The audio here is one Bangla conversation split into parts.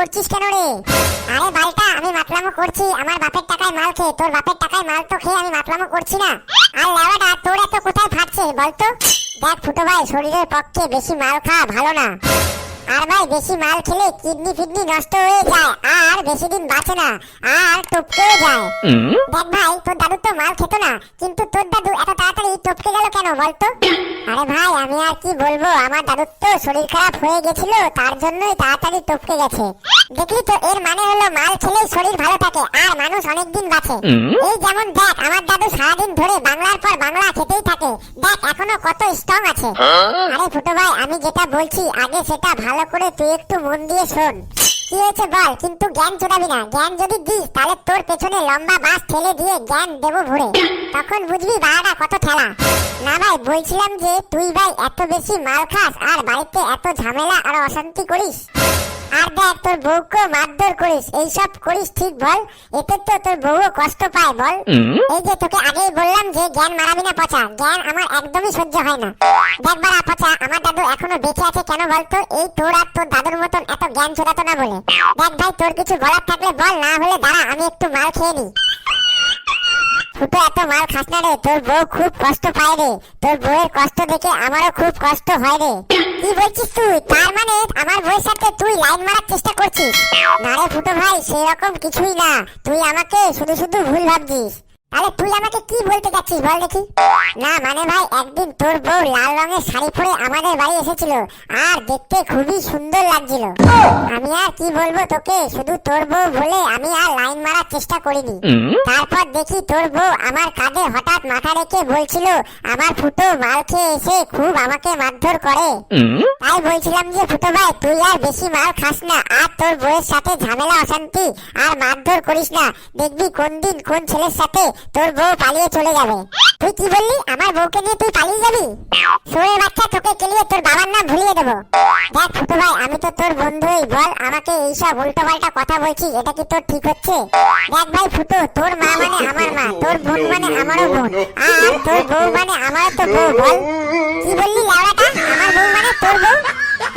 করছিস কেন রে? আরে বালটা আমি মাতলামো করছি। আমার বাপের টাকায় মাল খেয়ে তোর বাপের টাকায় মাল তো খেয়ে আমি মাতলামো করছি না। আর লেওয়াটা তোর এত কোথায় ফাটছে বলতো দেখ ফুটো ভাই শরীরের পক্ষে বেশি মাল খাওয়া ভালো না। আর ভাই বেশি মাল খেলে কিডনি ফিডনি নষ্ট হয়ে যায় আর বেশি দিন বাঁচে না আর টপকেও যায়। দেখ ভাই তোর দাদু তো মাল খেত না কিন্তু তোর দাদু এত তাড়াতাড়ি টপকে গেল কেন বলতো আরে ভাই আমি আর কি বলব আমার দাদুর তো শরীর খারাপ হয়ে গেছিল তার জন্যই তাড়াতাড়ি টপকে গেছে। দেখলি তো এর মানে হলো মাল খেলেই শরীর ভালো থাকে আর মানুষ অনেক দিন বাঁচে এই যেমন দেখ আমার দাদু সারাদিন ধরে বাংলার পর বাংলা খেতেই থাকে। দেখ এখনও কত স্ট্রং আছে। আরে ফুটো ভাই আমি যেটা বলছি আগে সেটা ভালো করে তুই একটু মন দিয়ে শোন। কি হয়েছে বল? কিন্তু জ্ঞান চোরাবি না। জ্ঞান যদি দিস তাহলে তোর পেছনে লম্বা বাস ঠেলে দিয়ে জ্ঞান দেবো ভরে। তখন বুঝবি বাড়াটা কত ঠেলা। না ভাই বলছিলাম যে তুই ভাই এত বেশি মাল খাস আর বাড়িতে এত ঝামেলা আর অশান্তি করিস। আর দেখ তোর বউকে মারধর করিস এইসব করিস ঠিক বল এতে তো তোর বউও কষ্ট পায় বল। এই যে তোকে আগেই বললাম যে জ্ঞান মারাবি না পচা জ্ঞান আমার একদমই সহ্য হয় না। দেখ বাড়া পচা আমার দাদু এখনও বেঁচে আছে কেন বলতো? এই তোর আর তোর দাদুর মতন এত জ্ঞান চোরাতো না বলে। দেখ ভাই তোর কিছু বলার থাকলে বল না হলে দাঁড়া আমি একটু মাল খেয়ে নিই। ফুটো এত মাল খাস না রে তোর বউ খুব কষ্ট পায় রে। তোর বউয়ের কষ্ট দেখে আমারও খুব কষ্ট হয় রে। কি বলছিস তুই? তার মানে আমার বউয়ের সাথে তুই লাইন মারার চেষ্টা করছিস। না রে ফুটো ভাই সেরকম কিছুই না। তুই আমাকে শুধু শুধু ভুল ভাবছিস। তাহলে তুই আমাকে কি বলতে যাচ্ছিস বল দেখি। না মানে ভাই একদিন তোর বউ লাল রঙের শাড়ি পরে আমাদের বাড়ি এসেছিল আর দেখতে খুবই সুন্দর লাগছিল। আমি আর কি বলব তোকে শুধু তোর বউ বলে আমি আর লাইন মারার চেষ্টা করিনি। তারপর দেখি তোর বউ আমার কাঁধে হঠাৎ মাথা রেখে বলছিল আমার ফুটো মাল খেয়ে এসে খুব আমাকে মারধর করে। তাই বলছিলাম যে ফুটো ভাই তুই আর বেশি মাল খাস না আর তোর বউয়ের সাথে ঝামেলা অশান্তি আর মারধর করিস না। দেখবি কোন দিন কোন ছেলের সাথে তোর বউ পালিয়ে চলে যাবে। তুই কি বললি? আমার বউকে নিয়ে তুই পালিয়ে যাবি? সোয়ের বাচ্চা তোকে কেলিয়ে তোর বাবার নাম ভুলিয়ে দেবো। দেখ ফুটো ভাই, আমি তো তোর বন্ধুই বল আমাকে এইসব উল্টো পাল্টা কথা বলছিস এটা কি তোর ঠিক হচ্ছে? দেখ ভাই ফুটো, তোর মা মানে আমার মা, তোর বোন মানে আমারও বোন। আর তোর বউ মানে আমারও তো বউ, বল। কি বললি লাউড়াটা? আমার বউ মানে তোর বউ?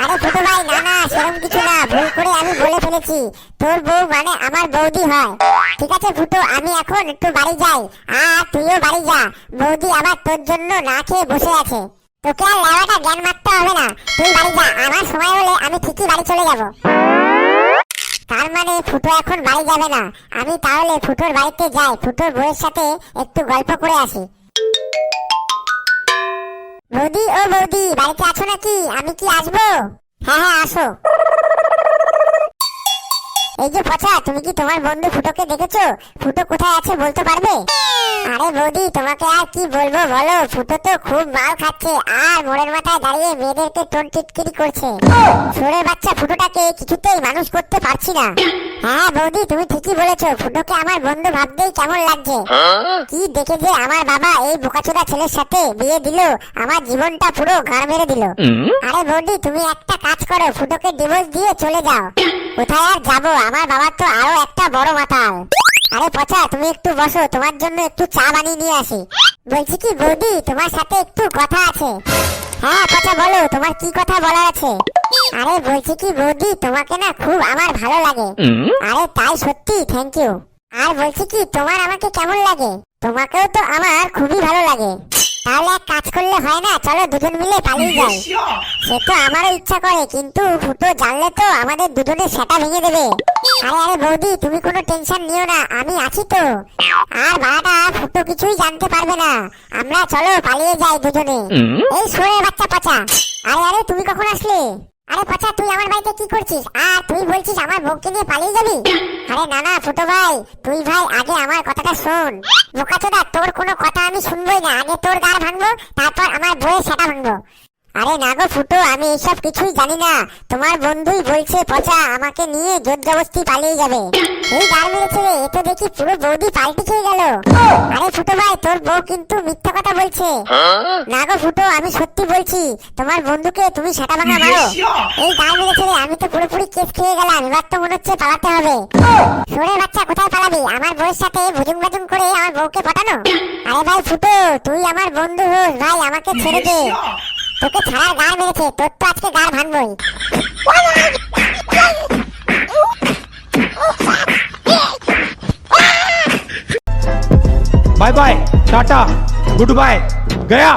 আরে ছোট ভাই, না না, সেরকম কিছু না। ভুল করে আমি বলে ফেলেছি। তোর বউ মানে আমার বৌদি হয়। ঠিক আছে, ফুটো, আমি এখন একটু বাড়ি যাই। আর তুইও বাড়ি যা। বৌদি আবার তোর জন্য না খেয়ে বসে আছে। তোকে আর লেওয়াটা জ্ঞান মারতে হবে না। তুই বাড়ি যা। আমার সময় হলে আমি ঠিকই বাড়ি চলে যাব। তার মানে ফুটো এখন বাড়ি যাবে না। আমি তাহলে ফুটোর বাড়িতে যাই। ফুটোর বউয়ের সাথে একটু গল্প করে আসি। বৌদি ও বৌদি বাড়িতে আছো নাকি? আমি কি আসব? হ্যাঁ হ্যাঁ আসো। এই যে পচা তুমি কি তোমার বন্ধু ফুটোকে দেখেছ? ফুটো কোথায় আছে বলতে পারবে? আরে বৌদি তোমাকে আর কি বলব বলো? ফুটো তো খুব মাল খাচ্ছে আর মোড়ের মাথায় দাঁড়িয়ে মেয়েদেরকে টোন টিটকিরি করছে। ছোড়ের বাচ্চা ফুটোটাকে কিছুতেই মানুষ করতে পারছি না। হ্যাঁ বৌদি তুমি ঠিকই বলেছ ফুটোকে আমার বন্ধু ভাবতেই কেমন লাগছে। কি দেখে যে আমার বাবা এই বোকাচোদা ছেলের সাথে বিয়ে দিল আমার জীবনটা পুরো গাড় মেরে দিল। আরে বৌদি তুমি একটা কাজ করো ফুটোকে ডিভোর্স দিয়ে চলে যাও। কোথায় আর যাব? আমার বাবার তো আরও একটা বড় মাতাল। আরে পচা তুমি একটু বসো তোমার জন্য একটু চা বানিয়ে নিয়ে আসি। বলছি কি বৌদি তোমার সাথে একটু কথা আছে। হ্যাঁ পচা বলো তোমার কি কথা বলার আছে? আরে বলছি কি বৌদি তোমাকে না খুব আমার ভালো লাগে। আরে তাই সত্যি থ্যাংক ইউ আর বলছি কি তোমার আমাকে কেমন লাগে? তোমাকেও তো আমার খুবই ভালো লাগে। তাহলে এক কাজ করলে হয় না চলো দুজন মিলে পালিয়ে যাই। সে তো আমারও ইচ্ছা করে কিন্তু ফুটো জানলে তো আমাদের দুজনের সেটা ভেঙে দেবে। আরে আরে বৌদি তুমি কোনো টেনশন নিও না আমি আছি তো। আর বাড়াটা ফুটো কিছুই জানতে পারবে না। আমরা চলো পালিয়ে যাই দুজনে। এই শোয়ে বাচ্চা পাচা। আরে আরে তুমি কখন আসলে? আরে পাচা তুই আমার বাড়িতে কি করছিস? আর তুই বলছিস আমার বউকে নিয়ে পালিয়ে যাবি? আরে না না ফুটো ভাই তুই ভাই আগে আমার কথাটা শোন। বোকাচোদা তোর কোনো কথা আমি না। আগে তোর গার ভাঙবো, তারপর আমার বউয়ের সেটা ভাঙবো। আরে না গো ফুটো, আমি কিছুই জানি না। তোমার বন্ধুই বলছে, পচা, আমাকে নিয়ে পালিয়ে যাবে। এই মেরেছে রে দেখি পুরো বৌদি পাল্টি খেয়ে গেল। আরে ফুটো ভাই, তোর বউ কিন্তু মিথ্যা কথা বলছে। না গো ফুটো, আমি সত্যি বলছি, তোমার বন্ধুকে তুমি সেটা ভাঙা মারো। এই গার মেরেছে রে, আমি তো পুরোপুরি কেস খেয়ে গেলাম, এবার তো মনে হচ্ছে পালাতে হবে। সরে বাচ্চা, কোথায় পালাবি? আমার বউয়ের সাথে ভুজুং বাজুং ভাই ফুটো তুই আমার বন্ধু হোস ভাই আমাকে ছেড়ে দে। তোকে ছাড়ার গায়ে মেরেছে তোর তো আজকে গায়ে ভাঙবই। Bye bye tata good bye Gaya.